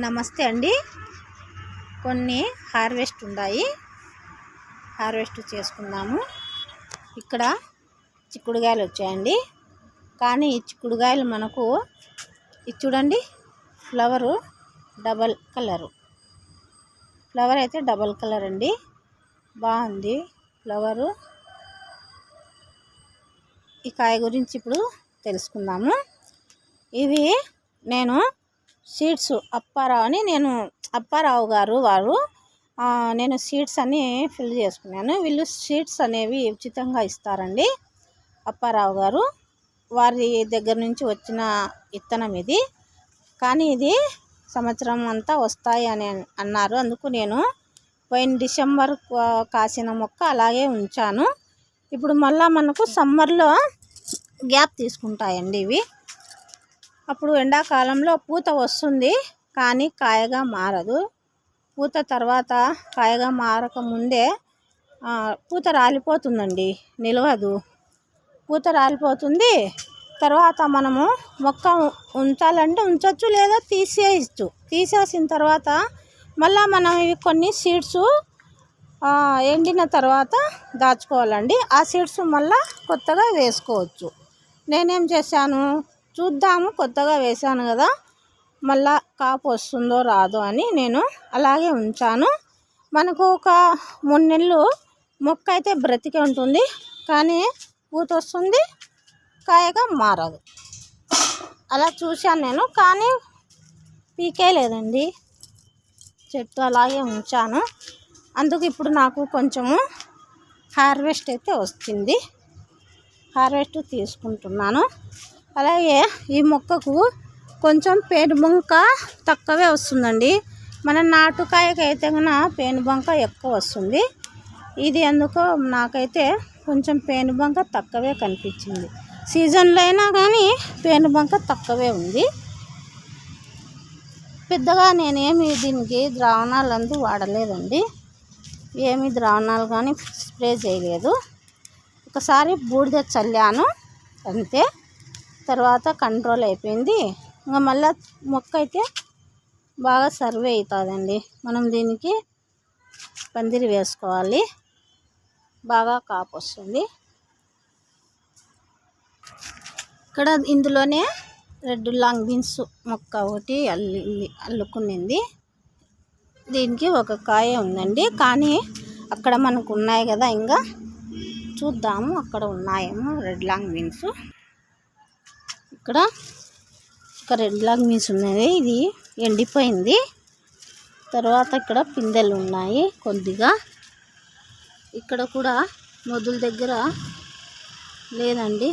నమస్తే అండి. కొన్ని హార్వెస్ట్ ఉన్నాయి హార్వెస్ట్ చేసుకుందాము. ఇక్కడ చిక్కుడుగాయలు వచ్చాయండి. కానీ ఈ చిక్కుడుగాయలు మనకు ఇది చూడండి ఫ్లవరు డబల్ కలరు. ఫ్లవర్ అయితే డబల్ కలర్ అండి. బాగుంది ఫ్లవరు. ఈ కాయ గురించి ఇప్పుడు తెలుసుకుందాము. ఇవి నేను సీడ్స్ అప్పారావు అని నేను అప్పారావు గారు వారు నేను సీడ్స్ అని ఫిల్ చేసుకున్నాను. వీళ్ళు సీడ్స్ అనేవి ఉచితంగా ఇస్తారండి అప్పారావు గారు. వారి దగ్గర నుంచి వచ్చిన విత్తనం ఇది. కానీ ఇది సంవత్సరం అంతా వస్తాయి అని అన్నారు. అందుకు నేను పోయిన డిసెంబర్ కాసిన మొక్క అలాగే ఉంచాను. ఇప్పుడు మళ్ళా మనకు సమ్మర్లో గ్యాప్ తీసుకుంటాయండి ఇవి. అప్పుడు ఎండాకాలంలో పూత వస్తుంది కానీ కాయగా మారదు. పూత తర్వాత కాయగా మారక ముందే పూత రాలిపోతుందండి నిలవదు. పూత రాలిపోతుంది తర్వాత మనము మొక్క ఉంచాలంటే ఉంచవచ్చు లేదా తీసేయచ్చు. తీసేసిన తర్వాత మళ్ళా మనం ఇవి కొన్ని సీడ్స్ ఎండిన తర్వాత దాచుకోవాలండి. ఆ సీడ్స్ మళ్ళా కొత్తగా వేసుకోవచ్చు. నేనేం చేశాను చూద్దాము కొత్తగా వేశాను కదా. మళ్ళా కాపు వస్తుందో రాదో అని నేను అలాగే ఉంచాను. మనకు ఒక మూడు నెలలు మొక్క అయితే బ్రతికే ఉంటుంది కానీ పూత వస్తుంది కాయగా మారదు. అలా చూశాను నేను కానీ పీకే లేదండి. చెట్టు అలాగే ఉంచాను. అందుకు ఇప్పుడు నాకు కొంచెము హార్వెస్ట్ అయితే వస్తుంది. హార్వెస్ట్ తీసుకుంటున్నాను. అలాగే ఈ మొక్కకు కొంచెం పేను బంక తక్కువే వస్తుందండి. మన నాటుకాయకైతే అయితే కన్నా పేను బంక ఎక్కువ వస్తుంది. ఇది ఎందుకో నాకైతే కొంచెం పేను బంక తక్కువే కనిపించింది. సీజన్లో అయినా కానీ పేను బంక తక్కువే ఉంది. పెద్దగా నేనేమి దీనికి ద్రావణాలు అందు వాడలేదండి. ఏమి ద్రావణాలు కానీ స్ప్రే చేయలేదు. ఒకసారి బూడిద చల్లాను అంతే. తర్వాత కంట్రోల్ అయిపోయింది. ఇంకా మళ్ళీ మొక్క అయితే బాగా సర్వే అవుతుందండి. మనం దీనికి పందిరి వేసుకోవాలి. బాగా కాపు వస్తుంది. ఇక్కడ ఇందులోనే రెడ్ లాంగ్ బీన్స్ మొక్క ఒకటి అల్లి అల్లుకునింది. దీనికి ఒక కాయ ఉందండి. కానీ అక్కడ మనకు ఉన్నాయి కదా ఇంకా చూద్దాము. అక్కడ ఉన్నాయేమో రెడ్ లాంగ్ బీన్స్ ఇక్కడ ఒక రెడ్ లాగ్ మీన్స్ ఉన్నది. ఇది ఎండిపోయింది. తర్వాత ఇక్కడ పిందెలు ఉన్నాయి కొద్దిగా. ఇక్కడ కూడా మొదల దగ్గర లేదండి.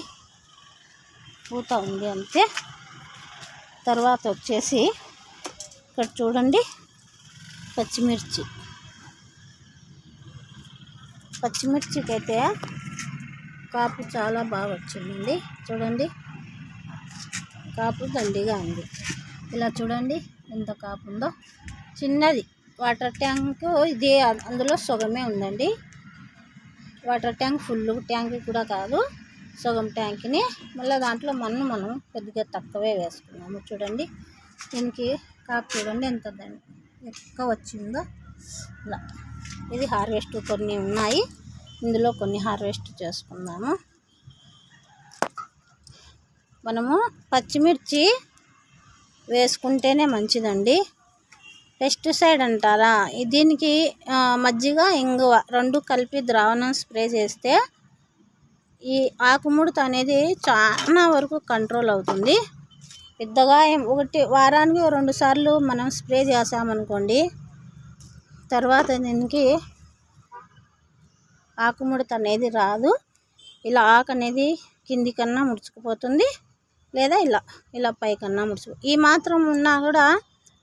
పూత ఉంది అంతే. తర్వాత వచ్చేసి ఇక్కడ చూడండి పచ్చిమిర్చి. పచ్చిమిర్చికి అయితే కాపు చాలా బాగా వచ్చిందండి. చూడండి. కాపు దండిగా ఉంది. ఇలా చూడండి ఎంత కాపు ఉందో. చిన్నది. వాటర్ ట్యాంక్ ఇది అందులో సగమే ఉందండి. వాటర్ ట్యాంక్ ఫుల్ ట్యాంక్ కూడా కాదు. సగం ట్యాంక్ని మళ్ళీ దాంట్లో మన్ను మనం కొద్దిగా తక్కువే వేసుకున్నాము. చూడండి దీనికి కాపు చూడండి ఎంత దాన్ని ఎక్కువ వచ్చిందో. ఇలా. ఇది హార్వెస్ట్ కొన్ని ఉన్నాయి. ఇందులో కొన్ని హార్వెస్ట్ చేసుకుందాము. మనము పచ్చిమిర్చి వేసుకుంటేనే మంచిదండి. పెస్టిసైడ్ అంటారా? దీనికి మజ్జిగ ఇంగువ రెండు కలిపి ద్రావణం స్ప్రే చేస్తే ఈ ఆకుముడత అనేది చాలా వరకు కంట్రోల్ అవుతుంది. పెద్దగా ఒకటి వారానికి రెండు సార్లు మనం స్ప్రే చేసామనుకోండి తర్వాత దీనికి ఆకుముడత అనేది రాదు. ఇలా ఆకు అనేది కింది కన్నా ముడుచుకుపోతుంది. లేదా ఇలా ఇలా పైకన్నా ముడుచు ఈ మాత్రం ఉన్నా కూడా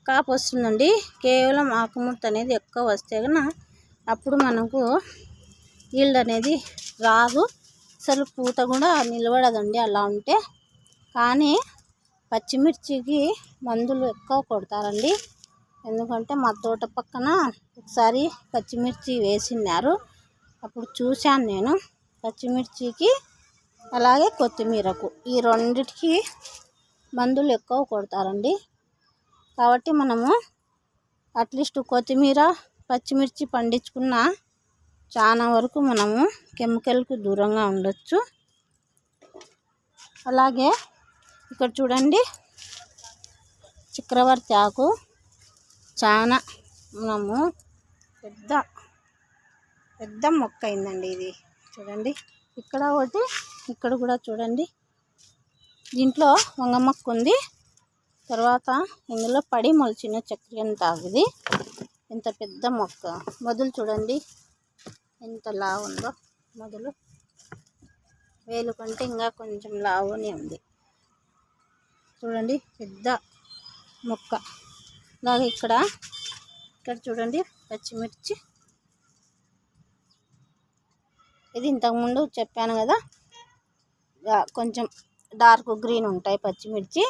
కాపు వస్తుందండి. కేవలం ఆకుముడత అనేది ఎక్కువ వస్తే కన్నా అప్పుడు మనకు ఈల్డ్ అనేది రాదు. అసలు పూత కూడా నిలబడదండి అలా ఉంటే. కానీ పచ్చిమిర్చికి మందులు ఎక్కువ కొడతారండి. ఎందుకంటే మా తోట పక్కన ఒకసారి పచ్చిమిర్చి వేసినారు. అప్పుడు చూశాను నేను. పచ్చిమిర్చికి అలాగే కొత్తిమీరకు. ఈ రెండిటికి మందులు ఎక్కువ కొడతారండి. కాబట్టి మనము అట్లీస్ట్ కొత్తిమీర పచ్చిమిర్చి పండించుకున్న చాలా వరకు మనము కెమికల్కు దూరంగా ఉండొచ్చు. అలాగే ఇక్కడ చూడండి చక్రవర్తి ఆకు చాలా మనము పెద్ద పెద్ద మొక్క అయిందండి ఇది. చూడండి ఇక్కడ ఒకటి ఇక్కడ కూడా చూడండి. దీంట్లో వంగ మొక్క ఉంది తర్వాత ఇందులో పడి మొలిచిన చక్రంత ఇది ఎంత పెద్ద మొక్క? మొదలు చూడండి. ఎంత లావు ఉందో మొదలు. వేలు కంటే ఇంకా కొంచెం లావునే ఉంది. చూడండి పెద్ద మొక్క. అలాగే ఇక్కడ ఇక్కడ చూడండి పచ్చిమిర్చి. ఇది ఇంతకుముందు చెప్పాను కదా కొంచెం డార్క్ గ్రీన్ ఉంటాయి పచ్చిమిర్చి.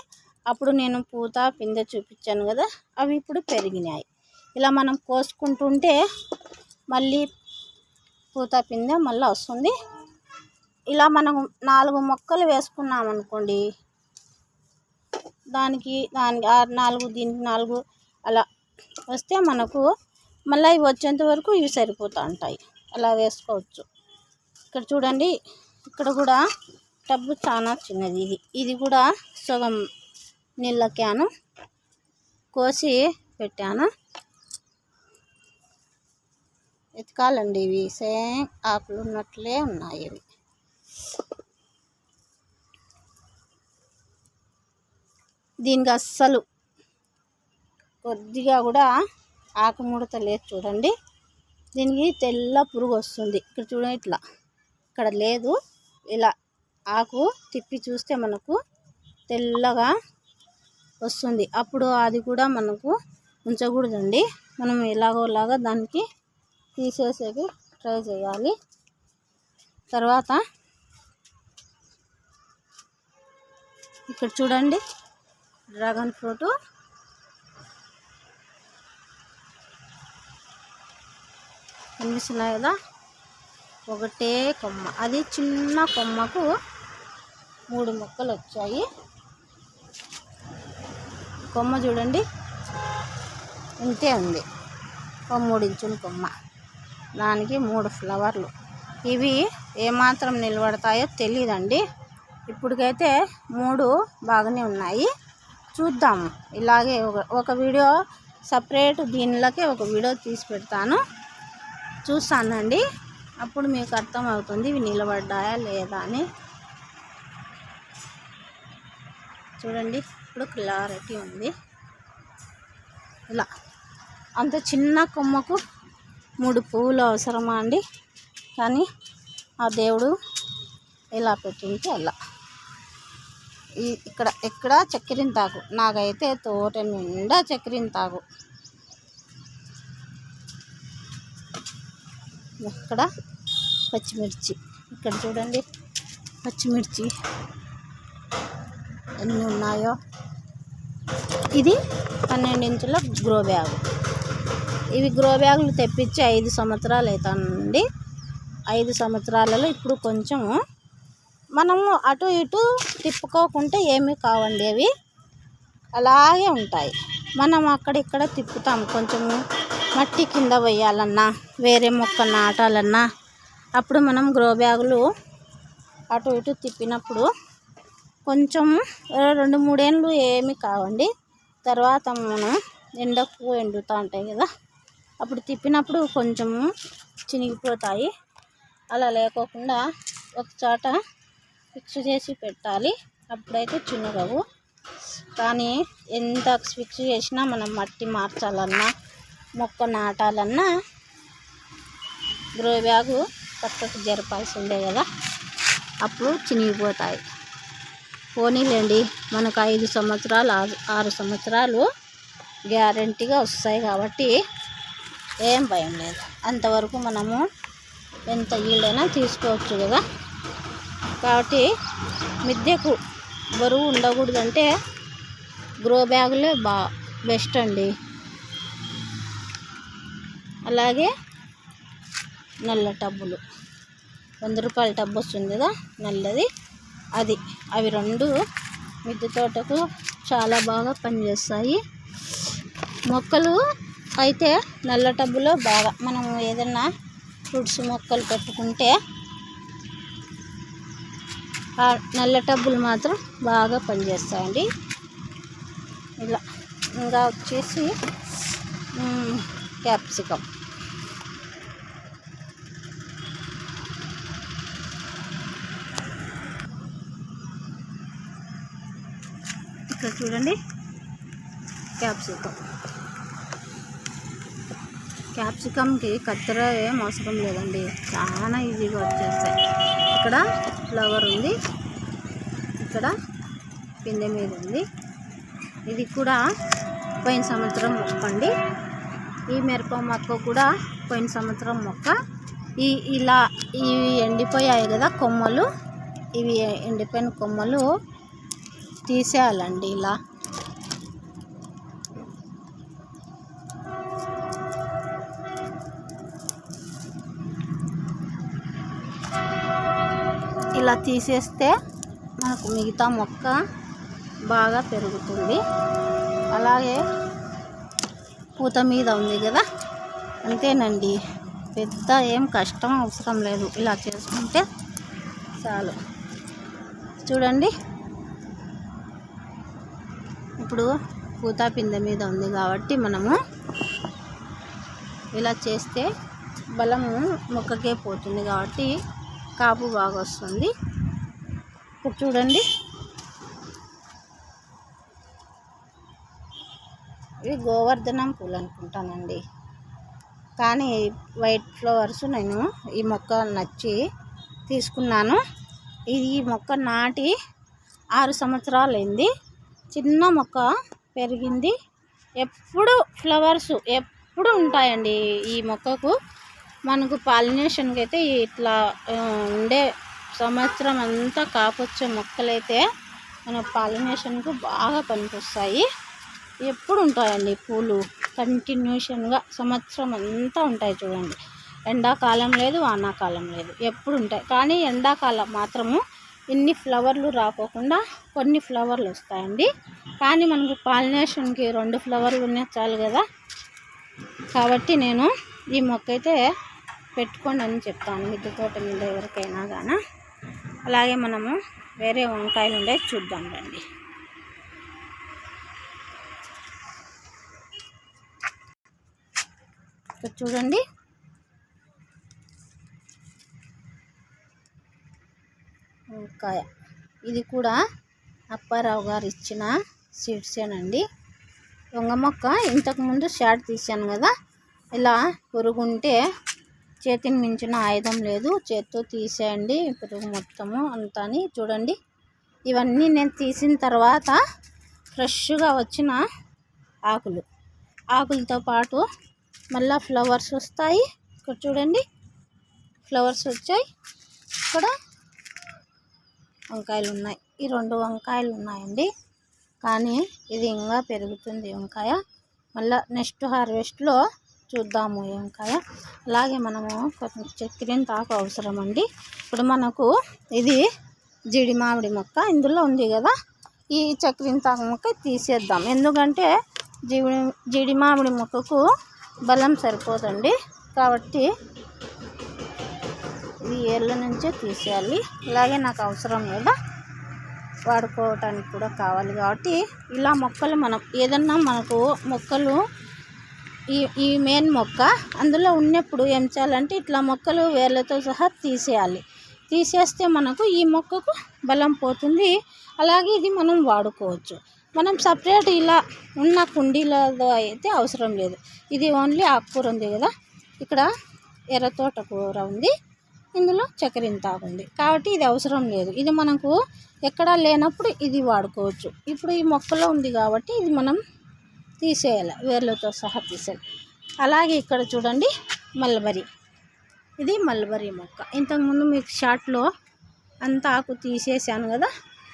అప్పుడు నేను పూత పిందె చూపించాను కదా అవి ఇప్పుడు పెరిగినాయి. ఇలా మనం కోసుకుంటుంటే మళ్ళీ పూత పిందె మళ్ళీ వస్తుంది. ఇలా మనం నాలుగు మొక్కలు వేసుకున్నాం అనుకోండి దానికి దానికి ఆ నాలుగు దీనికి నాలుగు అలా వస్తే మనకు మళ్ళీ ఇవి వచ్చేంత వరకు ఇవి సరిపోతూ ఉంటాయి. అలా వేసుకోవచ్చు. ఇక్కడ చూడండి ఇక్కడ కూడా టబ్బు చాలా చిన్నది ఇది. ఇది కూడా సగం నీళ్ళ క్యాను కోసి పెట్టాను. ఎతకాలండి ఇవి. సేమ్ ఆకులు ఉన్నట్లే ఉన్నాయి ఇవి. దీనికి అస్సలు కొద్దిగా కూడా ఆకుముడత లేదు చూడండి. దీనికి తెల్ల పురుగు వస్తుంది. ఇక్కడ చూడండి ఇట్లా. ఇక్కడ లేదు. ఇలా ఆకు తిప్పి చూస్తే మనకు తెల్లగా వస్తుంది. అప్పుడు అది కూడా మనకు ఉంచకూడదండి. మనం ఎలాగోలాగా దానికి తీసేసేకి ట్రై చేయాలి. తర్వాత ఇక్కడ చూడండి డ్రాగన్ ఫ్రూట్. కనిపిస్తున్నాయి కదా? ఒకటే కొమ్మ. అది చిన్న కొమ్మకు మూడు మొక్కలు వచ్చాయి. కొమ్మ చూడండి. ఇంతే ఉంది. ఒక మూడు కొమ్మ. దానికి మూడు ఫ్లవర్లు. ఇవి ఏమాత్రం నిలబడతాయో తెలియదండి ఇప్పటికైతే మూడు బాగానే ఉన్నాయి. చూద్దాం. ఇలాగే ఒక ఒక వీడియో సపరేట్ దీనిలోకే ఒక వీడియో తీసి పెడతాను. చూస్తానండి. అప్పుడు మీకు అర్థమవుతుంది ఇవి నిలబడ్డాయా లేదా అని. చూడండి ఇప్పుడు క్లారిటీ ఉంది. ఇలా. అంత చిన్న కొమ్మకు మూడు పువ్వులు అవసరమా అండి? కానీ ఆ దేవుడు ఇలా పెట్టింటే అలా. ఈ ఇక్కడ ఎక్కడ చక్కెరింతాకు నాకైతే తోట నిండా చక్కెరింతాకు ఇక్కడ పచ్చిమిర్చి. ఇక్కడ చూడండి పచ్చిమిర్చి. ఎన్ని ఉన్నాయో? ఇది పన్నెండు ఇంచుల గ్రో బ్యాగ్ ఇవి గ్రో బ్యాగులు తెప్పించి ఐదు సంవత్సరాలు అవుతానండి ఐదు సంవత్సరాలలో ఇప్పుడు కొంచెము మనము అటు ఇటు తిప్పుకోకుంటే ఏమీ కావండి అవి. అలాగే ఉంటాయి. మనం అక్కడిక్కడ తిప్పుతాం. కొంచెము మట్టి కింద వేయాలన్నా వేరే మొక్క నాటాలన్నా అప్పుడు మనం గ్రో బ్యాగులు అటు ఇటు తిప్పినప్పుడు కొంచెం రెండు మూడేళ్ళు ఏమి కావండి. తర్వాత మనం ఎండకు ఎండుతూ ఉంటాయి కదా అప్పుడు తిప్పినప్పుడు కొంచెం చినిగిపోతాయి. అలా లేకోకుండా ఒక చోట ఫిక్స్ చేసి పెట్టాలి. అప్పుడైతే చిన్నగవు కానీ ఎంత ఫిక్స్ చేసినా మనం మట్టి మార్చాలన్నా మొక్క నాటాలన్నా గ్రో బ్యాగు పక్కకు జరపాల్సిందే కదా అప్పుడు చినిగిపోతాయి. పోనీలేండి మనకు ఐదు సంవత్సరాలు ఆరు ఆరు సంవత్సరాలు గ్యారంటీగా వస్తాయి కాబట్టి ఏం భయం లేదు. అంతవరకు మనము ఎంత ఈడైనా తీసుకోవచ్చు కదా. కాబట్టి మిద్దెకు బరువు ఉండకూడదంటే గ్రో బ్యాగులే బా బెస్ట్ అండి. అలాగే నల్ల టబ్బులు. వంద రూపాయల టబ్బు వస్తుంది కదా నల్లది. అది. అవి రెండు మిద్దె తోటకు చాలా బాగా పనిచేస్తాయి. మొక్కలు అయితే నల్ల టబ్బులో బాగా మనం ఏదన్నా ఫ్రూట్స్ మొక్కలు పెట్టుకుంటే ఆ నల్ల టబ్బులు మాత్రం బాగా పనిచేస్తాయండి. ఇలా. ఇంకా వచ్చేసి క్యాప్సికమ్ ఇక్కడ చూడండి. క్యాప్సికమ్. క్యాప్సికమ్కి కత్తెర ఏం అవసరం లేదండి. చాలా ఈజీగా వచ్చేస్తాయి. ఇక్కడ ఫ్లవర్ ఉంది. ఇక్కడ పిందె మీద ఉంది. ఇది కూడా పోయిన సంవత్సరం మొక్క అండి. ఈ మిరప మొక్క కూడా పోయిన సంవత్సరం మొక్క. ఈ ఇలా ఇవి ఎండిపోయాయి కదా కొమ్మలు. ఇవి ఎండిపోయిన కొమ్మలు తీసేయాలండి ఇలా. ఇలా తీసేస్తే మనకు మిగతా మొక్క బాగా పెరుగుతుంది. అలాగే పూత మీద ఉంది కదా అంతేనండి. పెద్ద ఏం కష్టం అవసరం లేదు. ఇలా చేసుకుంటే చాలు. చూడండి. ఇప్పుడు పూత పిందె మీద ఉంది కాబట్టి మనము ఇలా చేస్తే బలము మొక్కకే పోతుంది కాబట్టి కాపు బాగా వస్తుంది. ఇప్పుడు చూడండి. ఇవి గోవర్ధనం పూలు అనుకుంటానండి. కానీ వైట్ ఫ్లవర్స్ నేను ఈ మొక్క నచ్చి తీసుకున్నాను. ఇది ఈ మొక్క నాటి ఆరు సంవత్సరాలు అయింది చిన్న మొక్క పెరిగింది. ఎప్పుడు ఫ్లవర్స్ ఎప్పుడు ఉంటాయండి ఈ మొక్కకు? మనకు పాలినేషన్కి అయితే ఇట్లా ఉండే సంవత్సరం అంతా కాపొచ్చే మొక్కలైతే మన పాలినేషన్కు బాగా పనికొస్తాయి. ఎప్పుడు ఉంటాయండి పూలు? కంటిన్యూషన్గా సంవత్సరం అంతా ఉంటాయి చూడండి. ఎండాకాలం లేదు వానాకాలం లేదు ఎప్పుడు ఉంటాయి. కానీ ఎండాకాలం మాత్రము ఇన్ని ఫ్లవర్లు రాకోకుండా కొన్ని ఫ్లవర్లు వస్తాయండి. కానీ మనకు పాలినేషన్కి రెండు ఫ్లవర్లు ఉన్నా చాలు కదా. కాబట్టి నేను ఈ మొక్క అయితే పెట్టుకోండి అని చెప్తాను మిద్దె తోట మీద ఎవరికైనా కానీ అలాగే మనము వేరే వంకాయలు ఉండే చూద్దాం రండి. చూడండి. వంకాయ. ఇది కూడా అప్పారావు గారు ఇచ్చిన సీడ్సేనండి వంగ మొక్క ఇంతకుముందు షాట్ తీశాను కదా ఇలా పురుగుంటే చేతిని మించిన ఆయుధం లేదు చేత్తో తీసేయండి పురుగు మొత్తము అంతా అని చూడండి. ఇవన్నీ నేను తీసిన తర్వాత ఫ్రెష్గా వచ్చిన ఆకులు. ఆకులతో పాటు మళ్ళా ఫ్లవర్స్ వస్తాయి. ఇక్కడ చూడండి ఫ్లవర్స్ వచ్చాయి. ఇక్కడ వంకాయలు ఉన్నాయి ఈ రెండు వంకాయలు ఉన్నాయండి కానీ ఇది ఇంకా పెరుగుతుంది వంకాయ. మళ్ళీ నెక్స్ట్ హార్వెస్ట్లో చూద్దాము ఈ వంకాయ. అలాగే మనము కొంచెం చక్కెర తాకు అవసరం అండి. ఇప్పుడు మనకు ఇది జీడి మామిడి మొక్క ఇందులో ఉంది కదా. ఈ చక్కెరని తాకు మొక్క తీసేద్దాం. ఎందుకంటే జీడి జీడి మామిడి మొక్కకు బలం సరిపోదండి. కాబట్టి ఈ ఏళ్ళ నుంచే తీసేయాలి. అలాగే నాకు అవసరం లేదా? వాడుకోవటానికి కూడా కావాలి కాబట్టి ఇలా మొక్కలు మనం ఏదన్నా మనకు మొక్కలు ఈ ఈ మెయిన్ మొక్క అందులో ఉన్నప్పుడు ఏం చేయాలంటే ఇట్లా మొక్కలు వేర్లతో సహా తీసేయాలి. తీసేస్తే మనకు ఈ మొక్కకు బలం పోతుంది. అలాగే ఇది మనం వాడుకోవచ్చు. మనం సపరేట్ ఇలా ఉన్న కుండీలలో అయితే అవసరం లేదు. ఇది ఓన్లీ ఆకుకూర ఉంది కదా? ఇక్కడ ఎర్ర తోటకూర ఉంది. ఇందులో చక్కెరింతాకు ఉంది కాబట్టి ఇది అవసరం లేదు. ఇది మనకు ఎక్కడా లేనప్పుడు ఇది వాడుకోవచ్చు. ఇప్పుడు ఈ మొక్కలో ఉంది కాబట్టి ఇది మనం తీసేయాలి. వేర్లతో సహా తీసేయాలి. అలాగే ఇక్కడ చూడండి మల్బరీ. ఇది మల్బరీ మొక్క. ఇంతకుముందు మీకు షార్ట్లో అంత ఆకు తీసేసాను కదా.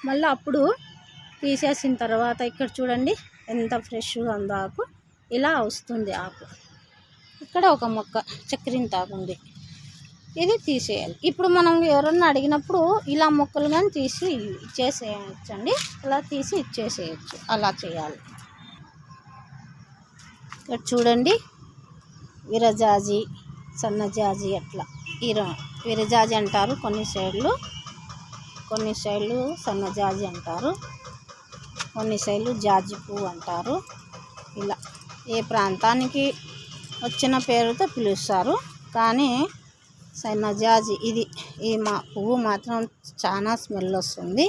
మళ్ళీ అప్పుడు తీసేసిన తర్వాత ఇక్కడ చూడండి ఎంత ఫ్రెష్గా ఉందో ఆకు. ఇలా వస్తుంది ఆకు. ఇక్కడ ఒక మొక్క చక్కెరింతాకు ఉంది ఇది తీసేయాలి. ఇప్పుడు మనం ఎవరన్నా అడిగినప్పుడు ఇలా మొక్కలు కానీ తీసి ఇచ్చేసేయచ్చండి. అలా తీసి ఇచ్చేసేయచ్చు. అలా చేయాలి. ఇక్కడ చూడండి. విరజాజి సన్నజాజి అట్లా. ఇర విరజాజి అంటారు కొన్ని సైడ్లు. కొన్ని సైడ్లు సన్నజాజి అంటారు. కొన్ని సైడ్లు జాజి పువ్వు అంటారు. ఇలా ఏ ప్రాంతానికి వచ్చిన పేరుతో పిలుస్తారు. కానీ సన్నజాజి ఇది ఈ మా పువ్వు మాత్రం చాలా స్మెల్ వస్తుంది.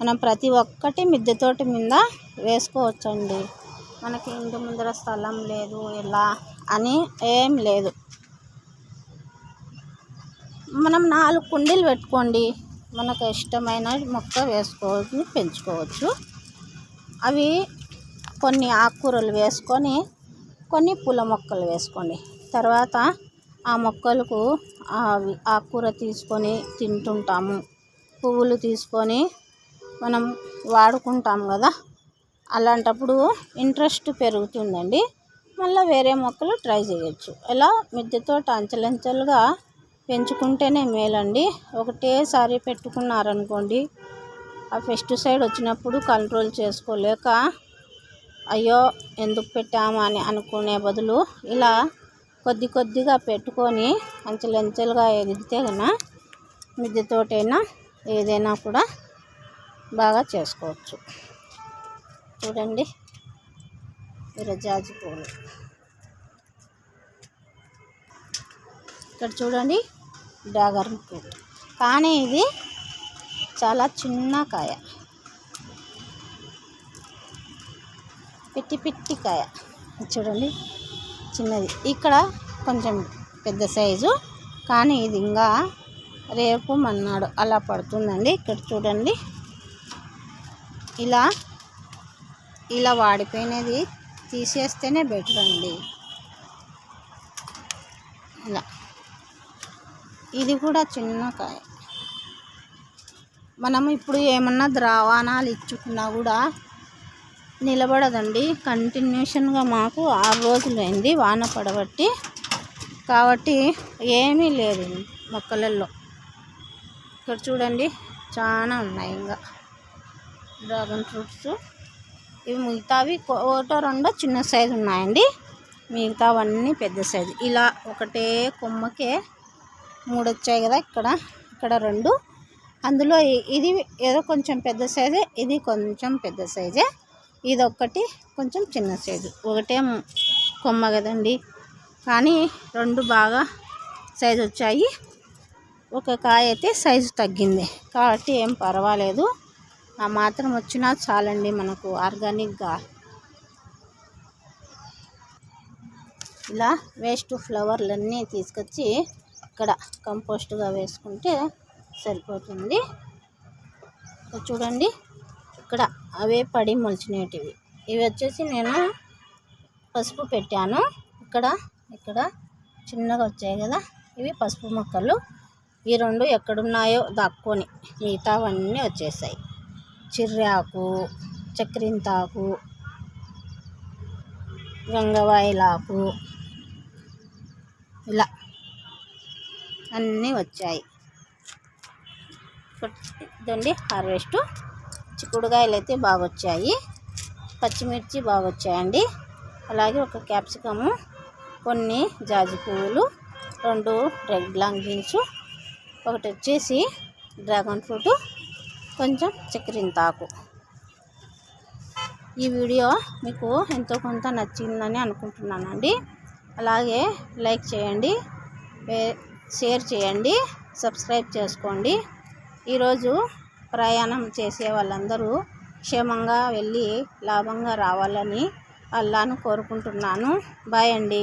మనం ప్రతి ఒక్కటి మిద్దె తోటి మీద వేసుకోవచ్చండి. మనకి ఇంటి ముందర స్థలం లేదు ఎలా అని ఏం లేదు. మనం నాలుగు కుండీలు పెట్టుకోండి. మనకు ఇష్టమైన మొక్క వేసుకోవచ్చు పెంచుకోవచ్చు. అవి కొన్ని ఆకుకూరలు వేసుకొని కొన్ని పూల మొక్కలు వేసుకోండి. తర్వాత ఆ మొక్కలకు ఆకుకూర తీసుకొని తింటుంటాము. పువ్వులు తీసుకొని మనం వాడుకుంటాం కదా. అలాంటప్పుడు ఇంట్రెస్ట్ పెరుగుతుందండి. మళ్ళీ వేరే మొక్కలు ట్రై చేయొచ్చు. ఇలా మిద్దె అంచెలంచెలుగా పెంచుకుంటేనే మేలండి. ఒకటేసారి పెట్టుకున్నారనుకోండి ఆ పెస్టిసైడ్ వచ్చినప్పుడు కంట్రోల్ చేసుకోలేక అయ్యో ఎందుకు పెట్టామా? అని అనుకునే బదులు ఇలా కొద్ది కొద్దిగా పెట్టుకొని అంచెలంచెలుగా ఎదిగితే కన్నా మిద్దెతోటైనా ఏదైనా కూడా బాగా చేసుకోవచ్చు. చూడండి. విరజాజి పూలు. ఇక్కడ చూడండి. డ్రాగన్ పూలు. కానీ ఇది చాలా చిన్న కాయ. పిట్టి పిట్టి కాయ. చూడండి. చిన్నది. ఇక్కడ కొంచెం పెద్ద సైజు. కానీ ఇది ఇంకా రేపు మన్నాడు అలా పడుతుందండి. ఇక్కడ చూడండి. ఇలా ఇలా వాడిపోయినది తీసేస్తేనే బెటర్ అండి. ఇలా. ఇది కూడా చిన్న కాయ. మనం ఇప్పుడు ఏమన్నా ద్రావణాలు ఇచ్చుకున్నా కూడా నిలబడదండి. కంటిన్యూషన్గా మాకు ఆరు రోజులు అయింది వాన పడబట్టి. కాబట్టి ఏమీ లేదు మొక్కలలో. ఇక్కడ చూడండి చాలా ఉన్నాయి ఇంకా. Dragon fruits. ఇవి మిగతావి ఒకటో రెండో చిన్న సైజు ఉన్నాయండి. మిగతావన్నీ పెద్ద సైజు. ఇలా ఒకటే కొమ్మకే మూడు వచ్చాయి కదా ఇక్కడ. ఇక్కడ రెండు. అందులో ఇది ఏదో కొంచెం పెద్ద సైజే ఇది కొంచెం పెద్ద సైజే. ఇదొక్కటి కొంచెం చిన్న సైజు. ఒకటే కొమ్మ కదండి. కానీ రెండు బాగా సైజు వచ్చాయి. ఒక కాయ అయితే సైజు తగ్గింది. కాబట్టి ఏం పర్వాలేదు. ఆ మాత్రం వచ్చినా చాలండి మనకు ఆర్గానిక్గా. ఇలా వేస్ట్ ఫ్లవర్లన్నీ తీసుకొచ్చి ఇక్కడ కంపోస్ట్గా వేసుకుంటే సరిపోతుంది. చూడండి. ఇక్కడ అవే పడి మొలిచినటివి. ఇవి వచ్చేసి నేను పసుపు పెట్టాను. ఇక్కడ ఇక్కడ చిన్నగా వచ్చాయి కదా ఇవి పసుపు మొక్కలు. ఈ రెండు ఎక్కడున్నాయో దాక్కొని మిగతావన్నీ వచ్చేసాయి. చిర్రాకు చక్రింతాకు గంగవాయిలాకు ఇలా అన్నీ వచ్చాయి. ఇదండి హార్వెస్ట్. చిక్కుడుగాయలు అయితే బాగా వచ్చాయి. పచ్చిమిర్చి బాగా వచ్చాయండి. అలాగే ఒక క్యాప్సికము కొన్ని జాజి పువ్వులు రెండు రెడ్ లాంగ్ బీన్స్ ఒకటి వచ్చేసి డ్రాగన్ ఫ్రూట్ కొంచెం చక్కెరింతాకు ఈ వీడియో మీకు ఎంతో కొంత నచ్చిందని అనుకుంటున్నానండి. అలాగే లైక్ చేయండి షేర్ చేయండి సబ్స్క్రైబ్ చేసుకోండి. ఈరోజు ప్రయాణం చేసే వాళ్ళందరూ క్షేమంగా వెళ్ళి లాభంగా రావాలని అల్లాను కోరుకుంటున్నాను. బాయ్ అండి.